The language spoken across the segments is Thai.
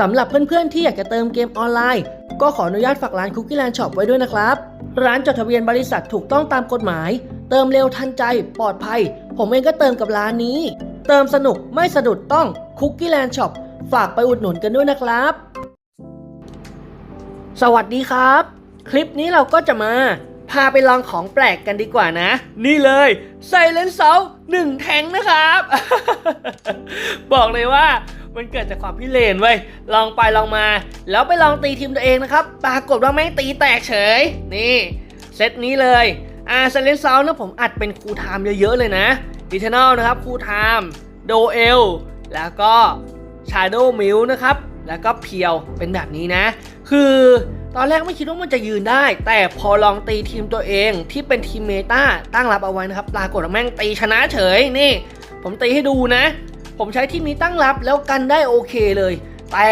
สำหรับเพื่อนๆ ที่อยากจะเติมเกมออนไลน์ ก็ขออนุญาตฝากร้าน Cookie Land Shop ไว้ด้วยนะครับ ร้านจดทะเบียนบริษัทถูกต้องตามกฎหมาย เติมเร็วทันใจ ปลอดภัย ผมเองก็เติมกับร้านนี้ เติมสนุกไม่สะดุดต้อง Cookie Land Shop ฝากไปอุดหนุนกันด้วยนะครับ สวัสดีครับ คลิปนี้เราก็จะมา พาไปลองของแปลกกันดีกว่านะ นี่เลยไซเลนเซาหนึ่งแทงนะครับ บอกเลยว่ามันเกิดจากความพิเรนเว้ย ลองไปลองมา แล้วไปลองตีทีมตัวเองนะครับ ปรากฏว่าแม่งตีแตกเฉย นี่เซตนี้เลยอ่าไซเลนเซาเนี่ยผมอัดเป็นคูลไทม์เยอะๆเลยนะดิทนอลนะครับคูลไทม์โดเอลแล้วก็ชาโดว์มิลนะครับแล้วก็เพียวเป็นแบบนี้นะ คือ ตอนแรกไม่คิดว่ามันจะยืนได้ แต่พอลองตีทีมตัวเองที่เป็นทีมเมตาตั้งรับเอาไว้นะครับปรากฏว่าแม่งตีชนะเฉยนี่ ผมตีให้ดูนะ ผมใช้ทีมนี้ตั้งรับแล้วกันได้โอเคเลย แต่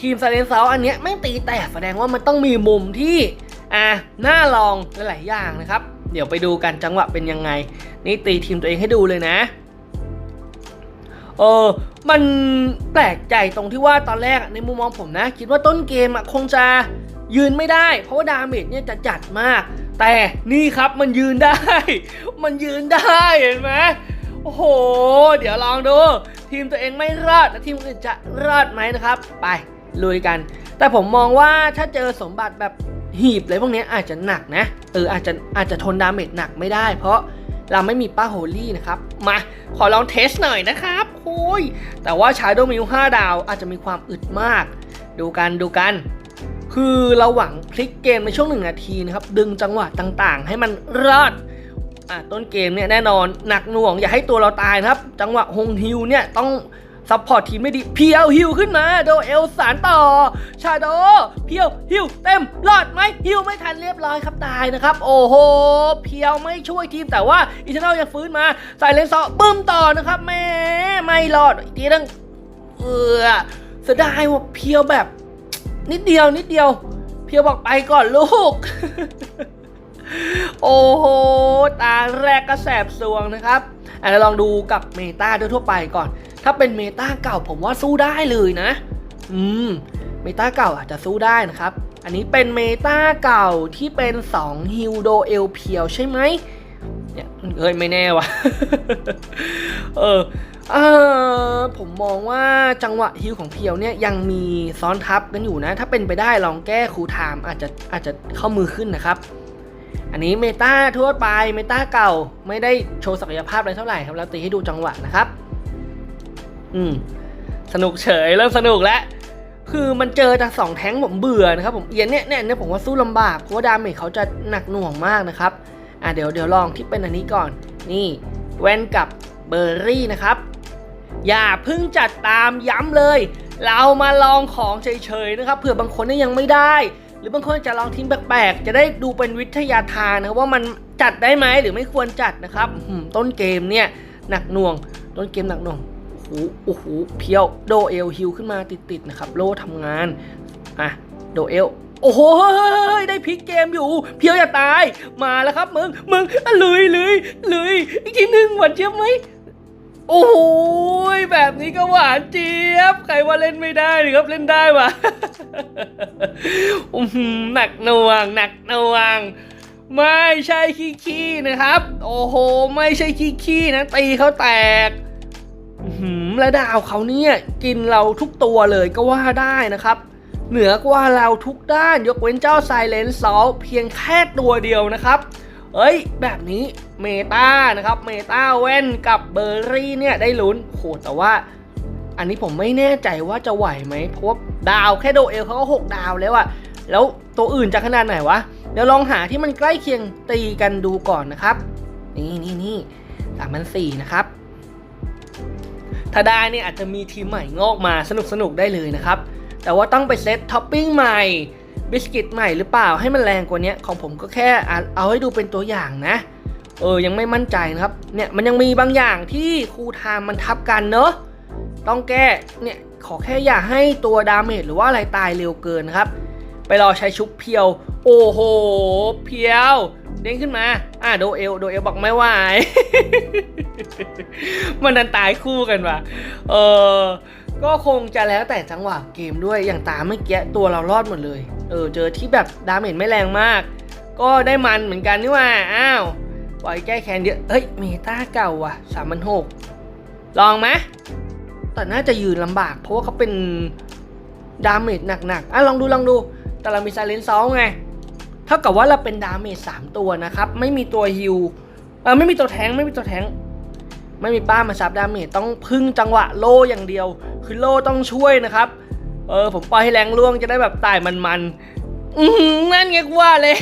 ทีมซาเลนเซาอันเนี้ยไม่งตีแตกแสดงว่ามันต้องมีมุมที่อ่าน่าลองหลายๆอย่างนะครับ เดี๋ยวไปดูกันจังหวะเป็นยังไง นี่ตีทีมตัวเองให้ดูเลยนะเออ มันแปลกใจตรงที่ว่าตอนแรกในมุมมองผมนะ คิดว่าต้นเกมอะคงจะ ยืนไม่ได้ เพราะว่าดาเมจเนี่ยจะจัดมาก แต่นี่ครับมันยืนได้ มันยืนได้เห็นไหมโอ้โห เดี๋ยวลองดู ทีมตัวเองไม่รอด แล้วทีมอื่นจะรอดไหมนะครับ ไปลุยกัน แต่ผมมองว่าถ้าเจอสมบัติแบบหีบอะไรพวกนี้อาจจะหนักนะเอออาจจะอาจจะทนดาเมจหนักไม่ได้ เพราะเราไม่มีป้าโฮลี่นะครับ มาขอลองเทสหน่อยนะครับโอ้ยแต่ว่าชาโดมิว5ดาวอาจจะมีความอึดมาก ดูกันดูกัน คือเราหวังพลิกเกมในช่วงหนึ่งนาทีนะครับ ดึงจังหวะต่างๆ ให้มันรอดอะต้นเกมเนี่ยแน่นอนหนักหน่วงอย่าให้ตัวเราตายนะครับ จังหวะฮงฮิวเนี่ยต้องซัพพอร์ตทีมไม่ดี เพียวฮิวขึ้นมา โดเอลสารต่อ ชาโด เพียวฮิวเต็มรอดไหมฮิวไม่ทันเรียบร้อยครับตายนะครับ โอ้โห เพียวไม่ช่วยทีมแต่ว่าอิชาโนยังฟื้นมาใส่เลนส์ซอบึ้มต่อนะครับแม่ไม่รอดอีกทีนึงเออเสียดายว่าเพียวแบบ นิดเดียวนิดเดียว เพียวบอกไปก่อนลูก โอ้โห ตาแรกก็แสบสวงนะครับอะเราลองดูกับเมตาด้วยทั่วไปก่อน ถ้าเป็นเมตาเก่าผมว่าสู้ได้เลยนะ อืม เมตาเก่าอาจจะสู้ได้นะครับ อันนี้เป็นเมตาเก่าที่เป็น 2 ฮิลโดเอลเพียวใช่ไหม เนี่ยเอ้ยไม่แน่วะเออเออผมมองว่าจังหวะฮิลของเพียวเนี่ยยังมีซ้อนทับกันอยู่นะ ถ้าเป็นไปได้ลองแก้คูไทม์อาจจะอาจจะเข้ามือขึ้นนะครับ อันนี้เมตาทั่วไปเมตาเก่าไม่ได้โชว์ศักยภาพอะไรเท่าไหร่ครับแล้วตีให้ดูจังหวะนะครับ อืมสนุกเฉยเริ่มสนุกแล้วคือมันเจอจากสองแท้งผมเบื่อนะครับผมเอียนเนี่ยเนี่ยเนี่ยผมว่าสู้ลำบากเพราะว่าดาเมจเขาจะหนักหน่วงมากนะครับ อะเดี๋ยวเดี๋ยวลองที่เป็นอันนี้ก่อน นี่แวนกับเบอร์รี่นะครับ อย่าเพิ่งจัดตามย้ำเลย เรามาลองของเฉยๆนะครับเผื่อบางคนนี่ยังไม่ได้ หรือบางคนจะลองทีมแปลกๆ จะได้ดูเป็นวิทยาทานนะว่ามันจัดได้ไหมหรือไม่ควรจัดนะครับต้นเกมเนี่ยหนักหน่วง ต้นเกมหนักหน่วงโอ้โหโอ้โหเพียวโดเอลฮิวขึ้นมาติดๆนะครับ โลทำงานอะโดเอล โอ้โหเฮ้ยได้พลิกเกมอยู่ เพียวอย่าตาย มาแล้วครับมึง มึงอะลุยลุยลุยอีกทีหนึ่งหวานเจี๊ยบไหมโอ้โหแบบนี้ก็หวานเจี๊ยบ ใครว่าเล่นไม่ได้หรือครับเล่นได้วะอือหือหนักหน่วงหนักหน่วง ไม่ใช่ขี้ขี้นะครับ โอ้โห ไม่ใช่ขี้ขี้นะตีเขาแตกหือและดาวเขาเนี่ยกินเราทุกตัวเลยก็ว่าได้นะครับ เหนือกว่าเราทุกด้านยกเว้นเจ้าไซเลนซอลเพียงแค่ตัวเดียวนะครับ เอ้ย แบบนี้เมตานะครับเมตาแว่นกับเบอร์รี่เนี่ยได้ลุ้นโหแต่ว่า อันนี้ผมไม่แน่ใจว่าจะไหวไหมเพราะว่าดาวแค่โดเอลเขาก็6ดาวแล้วอะแล้วตัวอื่นจะขนาดไหนวะ เดี๋ยวลองหาที่มันใกล้เคียงตีกันดูก่อนนะครับ นี่นี่นี่สามพันสี่นะครับถ้าได้เนี่ยอาจจะมีทีมใหม่งอกมาสนุกสนุกได้เลยนะครับ แต่ว่าต้องไปเซตท็อปปิ้งใหม่บิสกิตใหม่หรือเปล่าให้มันแรงกว่านี้ของผมก็แค่เอาให้ดูเป็นตัวอย่างนะเออยังไม่มั่นใจนะครับเนี่ยมันยังมีบางอย่างที่ครูไทม์มันทับกันเนอะต้องแก้เนี่ยขอแค่อย่าให้ตัวดาเมจหรือว่าอะไรตายเร็วเกินครับ ไปรอใช้ชุบเพียว โอ้โห เพียวเด้งขึ้นมา อะโดเอลโดเอลบอกไม่ไหวมันนันตายคู่กันว่ะเออ ก็คงจะแล้วแต่จังหวะเกมด้วยอย่างตามเมื่อกี้ตัวเรารอดหมดเลย เออเจอที่แบบดาเมจไม่แรงมาก ก็ได้มันเหมือนกันนี่ว่าอ้าวปล่อยแก้แค้นเยอะเฮ้ยเมตาเก่าว่ะสามพันหกลองไหมแต่น่าจะยืนลำบาก เพราะว่าเขาเป็นดาเมจหนักๆอะลองดูลองดู แต่เรามีไซเลนซอลไงเท่ากับว่าเราเป็นดาเมจสามตัวนะครับ ไม่มีตัวฮิวเออไม่มีตัวแทงไม่มีตัวแทง ไม่มีป้ามาซับดาเมจต้องพึ่งจังหวะโลอย่างเดียว คือโลต้องช่วยนะครับเออผมปล่อยให้แรงล่วงจะได้แบบตายมันๆอือหือนั่นไงกูว่าเลย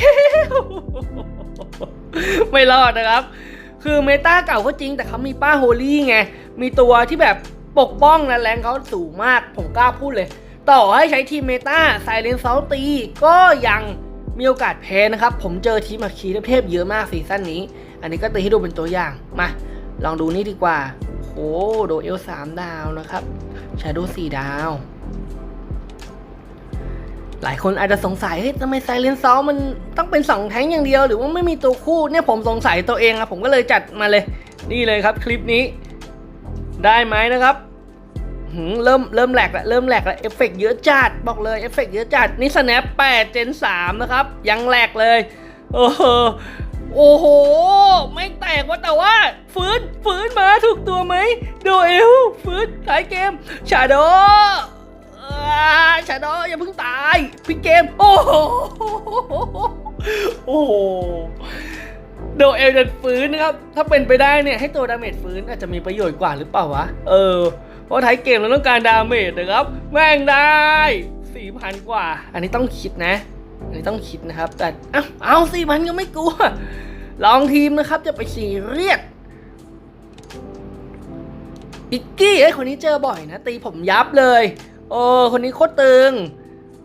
ไม่รอดนะครับ คือเมตาเก่าก็จริงแต่เขามีป้าโฮลี่ไง มีตัวที่แบบปกป้องและแรงเขาสูงมาก ผมกล้าพูดเลย ต่อให้ใช้ทีมเมตาไซเลนเซลตีก็ยังมีโอกาสแพ้นะครับ ผมเจอทีมอัคคีเทพเยอะมากซีซั่นนี้ อันนี้ก็ตีให้ดูเป็นตัวอย่างมา ลองดูนี่ดีกว่า โอ้โดเอลสามดาวนะครับชาโดสี่ดาว หลายคนอาจจะสงสัย เฮ้ยทำไมไซเลนซอลมันต้องเป็น2แท้งอย่างเดียว หรือว่าไม่มีตัวคู่เนี่ยผมสงสัยตัวเองอะผมก็เลยจัดมาเลย นี่เลยครับคลิปนี้ ได้ไหมนะครับเริ่มเริ่มแหลกล้วเริ่มแหลกล้วเอฟเฟกเยอะจัดบอกเลยเอฟเฟกเยอะจัดนี่ snap 8 gen 3 นะครับ ยังแหลกเลย โอ้โห โอ้โห ไม่แตกว่าแต่ว่าฟื้นฟื้นมาถูกตัวไหมโดเอลฟื้นท้ายเกมชาโดชาโดอย่าเพิ่งตายพี่เกม โอ้โหโอ้โหโดเอลจะฟื้นนะครับ ถ้าเป็นไปได้เนี่ยให้ตัวดาเมจฟื้นอาจจะมีประโยชน์กว่าหรือเปล่าวะ เออ เพราะท้ายเกมเราต้องการดาเมจนะครับ แม่งได้สี่พันกว่า อันนี้ต้องคิดนะ อันนี้ต้องคิดนะครับ แต่ เอ้าเอาสี่พันก็ไม่กลัว ลองทีมนะครับจะไปซีเรียสอิกกี้ไอ้ยคนนี้เจอบ่อยนะ ตีผมยับเลย โอ้คนนี้โคตรตึง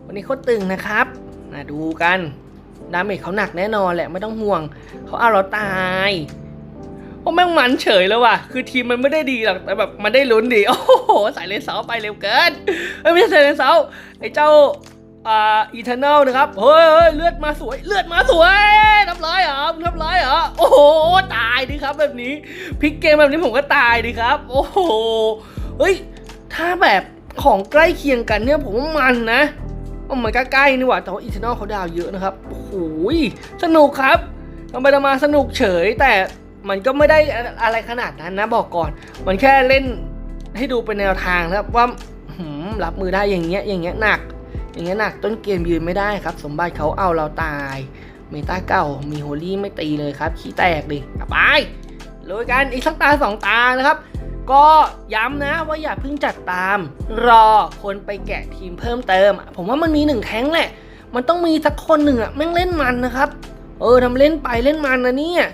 คนนี้โคตรตึงนะครับมาดูกันดาเมจเขาหนักแน่นอนแหละไม่ต้องห่วง เขาเอาเราตายโอ้แม่งมันเฉยแล้วว่ะ คือทีมมันไม่ได้ดีหรอก แต่แบบมันได้ลุ้นดี โอ้โห สายเลนเสาไปเร็วเกิน เอ้ยไม่ใช่สายเลนเสาไอ้เจ้า อ่าอีเทอร์เนลนะครับเฮ้ยเฮ้ยเลือดมาสวย เลือดมาสวยทำร้ายเหรอมึงทำร้ายเหรอ โอ้โห ตายดิครับแบบนี้พลิกเกมแบบนี้ผมก็ตายดิครับ โอ้โห เฮ้ย ถ้าแบบของใกล้เคียงกันเนี่ยผมว่ามันนะว่ามันใกล้ๆนี่หว่า แต่ว่าอีเทอร์เนลเขาดาวเยอะนะครับ โอ้โห สนุกครับทำไปทำมาสนุกเฉย แต่มันก็ไม่ได้อะไรขนาดนั้นนะบอกก่อน มันแค่เล่นให้ดูเป็นแนวทางนะครับว่าหืมรับมือได้อย่างเงี้ยอย่างเงี้ยหนัก อย่างเงี้หนักต้นเกมยืนไม่ได้ครับ สมบัติเขาเอาเราตาย เมตาเก่ามีโฮลี่ไม่ตีเลยครับ ขี้แตกดิกลับไปลุยกันอีกสักตาสองตานะครับ ก็ย้ำนะว่าอย่าเพิ่งจัดตาม รอคนไปแกะทีมเพิ่มเติม ผมว่ามันมีหนึ่งแท้งแหละ มันต้องมีสักคนหนึ่งอะแม่งเล่นมันนะครับ เออทำเล่นไปเล่นมันนะเนี่ย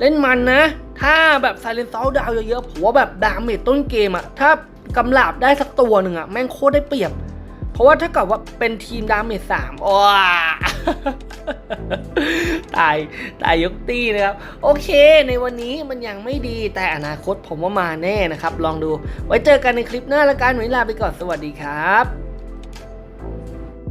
เล่นมันนะ ถ้าแบบไซเลนซ l ลดาวเยอะๆผมว่าแบบดาเมจต้นเกมอะถ้ากำลาบได้สักตัวหนึ่งอะแม่งโคตรได้เปรียบ เพราะว่าถ้าเกิดว่าเป็นทีมดาเมจสามว้าตายตายยกตี้นะครับ โอเค ในวันนี้มันยังไม่ดีแต่อนาคตผมว่ามาแน่นะครับ ลองดู ไว้เจอกันในคลิปหน้าละกันวันนี้ลาไปก่อนสวัสดีครับ